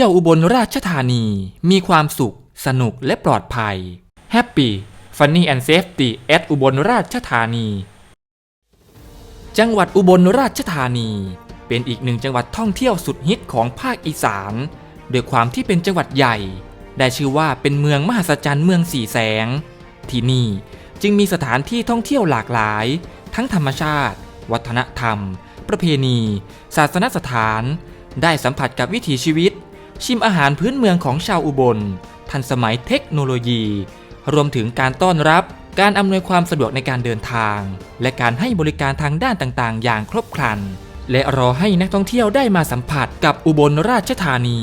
ที่ยวอุบลราชธานี มีความสุข สนุกและปลอดภัย Happy Funny and Safety at อุบลราชธานี จังหวัดอุบลราชธานี เป็นอีกหนึ่งจังหวัดท่องเที่ยวสุดฮิตของภาคอีสานด้วยความที่เป็นจังหวัดใหญ่ ได้ชื่อว่าเป็นเมืองมหัศจรรย์เมืองสีแสง ที่นี่จึงมีสถานที่ท่องเที่ยวหลากหลาย ทั้งธรรมชาติ วัฒนธรรม ประเพณี ศาสนสถาน ได้สัมผัสกับวิถีชีวิต ชิมอาหารพื้นเมืองของชาวอุบล ทันสมัยเทคโนโลยี รวมถึงการต้อนรับ การอำนวยความสะดวกในการเดินทาง และการให้บริการทางด้านต่างๆ อย่างครบครัน และรอให้นักท่องเที่ยวได้มาสัมผัสกับอุบลราชธานี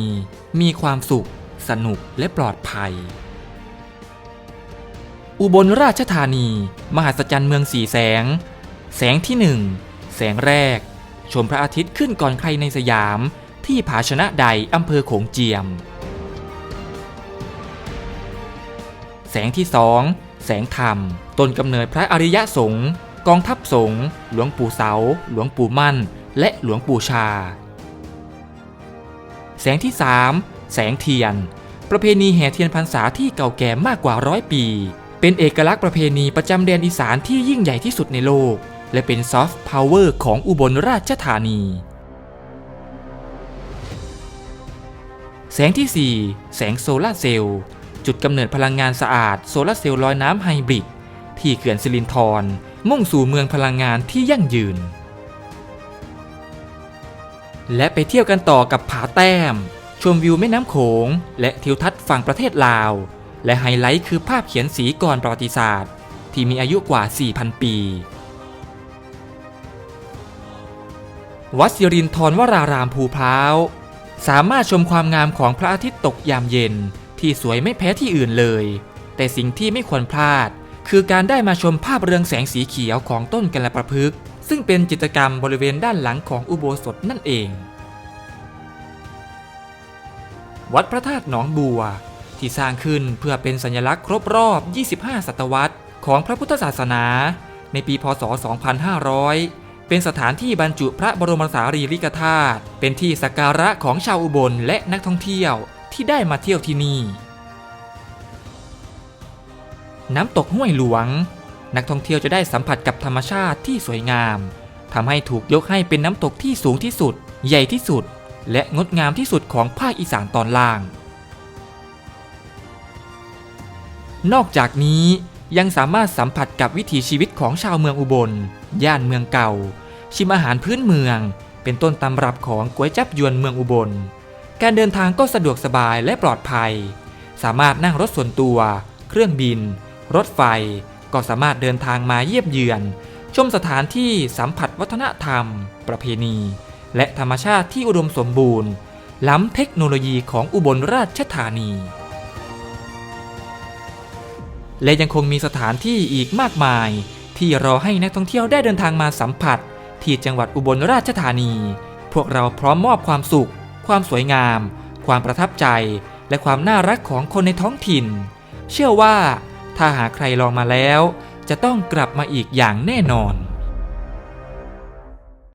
มีความสุข สนุกและปลอดภัย อุบลราชธานี มหัศจรรย์เมืองสีแสง แสงที่หนึ่งแสงแรก ชมพระอาทิตย์ขึ้นก่อนใครในสยาม ที่ผาชนะใดอำเภอโขงเจียม แสงที่สองแสงธรรม ต้นกำเนิดพระอริยสงฆ์กองทัพสงฆ์หลวงปู่เสา หลวงปู่มั่น และหลวงปู่ชา แสงที่สามแสงเทียน ประเพณีแห่เทียนพรรษาที่เก่าแก่มากกว่าร้อยปี เป็นเอกลักษณ์ประเพณีประจำแดนอีสานที่ยิ่งใหญ่ที่สุดในโลก และเป็นซอฟต์พาวเวอร์ของอุบลราชธานี แสงที่ 4 แสงโซลาร์เซลล์จุดกำเนิดพลังงานสะอาดโซลาร์เซลล์ลอยน้ำไฮบริดที่เขื่อนสิรินธรมุ่งสู่เมืองพลังงานที่ยั่งยืน และไปเที่ยวกันต่อกับผาแต้ม ชมวิวแม่น้ำโขง และทิวทัศน์ฝั่งประเทศลาว และไฮไลท์คือภาพเขียนสีก่อนประวัติศาสตร์ ที่มีอายุกว่า 4,000 ปี วัดสิรินทรวรารามภูพร้าว สามารถชมความงามของพระอาทิตย์ตกยามเย็น ที่สวยไม่แพ้ที่อื่นเลย แต่สิ่งที่ไม่ควรพลาด คือการได้มาชมภาพเรืองแสงสีเขียวของต้นกัลประพฤกษ์ซึ่งเป็นจิตรกรรมบริเวณด้านหลังของอุโบสถนั่นเอง วัดพระธาตุหนองบัว ที่สร้างขึ้นเพื่อเป็นสัญลักษณ์ครบรอบ 25 ศตวรรษ ของพระพุทธศาสนา ในปีพศ 2500 เป็นสถานที่บรรจุพระบรมสารีริกธาตุเป็นที่สักการะของชาวอุบลและนักท่องเที่ยวที่ได้มาเที่ยวที่นี่ น้ำตกห้วยหลวง นักท่องเที่ยวจะได้สัมผัสกับธรรมชาติที่สวยงามทำให้ถูกยกให้เป็นน้ำตกที่สูงที่สุด ใหญ่ที่สุด และงดงามที่สุดของภาคอีสานตอนล่าง นอกจากนี้ยังสามารถสัมผัสกับวิถีชีวิตของชาวเมืองอุบล ย่านเมืองเก่า ชิมอาหารพื้นเมือง เป็นต้นตำรับของก๋วยจับยวนเมืองอุบล การเดินทางก็สะดวกสบายและปลอดภัย สามารถนั่งรถส่วนตัว เครื่องบิน รถไฟ ก็สามารถเดินทางมาเยี่ยมเยือน ชมสถานที่สัมผัสวัฒนธรรม ประเพณี และธรรมชาติที่อุดมสมบูรณ์ ล้ำเทคโนโลยีของอุบลราชธานีและยังคงมีสถานที่อีกมากมาย ที่รอให้นักท่องเที่ยวได้เดินทางมาสัมผัส ที่จังหวัดอุบลราชธานี พวกเราพร้อมมอบความสุข ความสวยงาม ความประทับใจ และความน่ารักของคนในท้องถิ่น เชื่อว่าถ้าหาใครลองมาแล้ว จะต้องกลับมาอีกอย่างแน่นอน